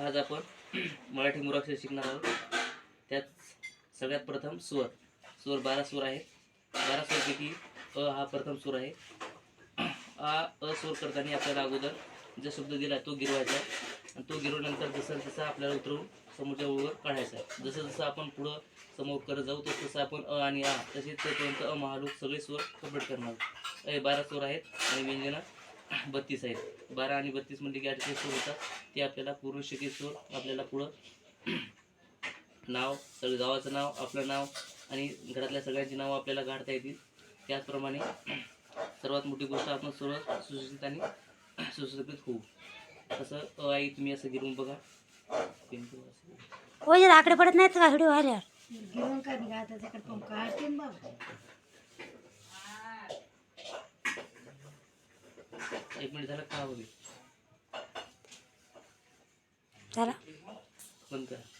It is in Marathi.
आज आपण मराठी मुराक्षर शिकणार आहोत. त्यात सगळ्यात प्रथम स्वर. स्वर बारा स्वर आहेत. बारा स्वरपैकी अ हा प्रथम स्वर आहे. आ अ स्वर करताना आपल्याला अगोदर जो शब्द दिला तो गिरवायचा आणि तो गिरवल्यानंतर जसं जसं आपल्याला उतरवून समोरच्या ओळीवर काढायचा आहे. जसं जसं आपण पुढं समोर करत जाऊ तसं तसं आपण अ आणि आ तसेच तोपर्यंत अ महालोक सगळे स्वर कंप्लीट करणार हे बारा स्वर आहेत. आणि व्यंजनं बत्तीस आहेत. बारा आणि बत्तीस म्हणजे की अडतीस स्वर होतात ते आपल्याला पूर्ण शिकित स्वर आपल्याला पुढं नाव सगळं गावाचं नाव आपलं नाव आणि घरातल्या सगळ्यांची नावं आपल्याला काढता येतील. त्याचप्रमाणे सर्वात मोठी गोष्ट आपण सर्व सुशिक्षित आणि सुशिक्षित होऊ. तसं अ आई तुम्ही असं गिरवून बघा. आकडे पडत नाहीत का? व्हिडिओ आल्यावर घेऊन का निघा त्याच्याकडे पण काढतील बाबा. एक मिनिट झालं का? हवी चला बंद करा.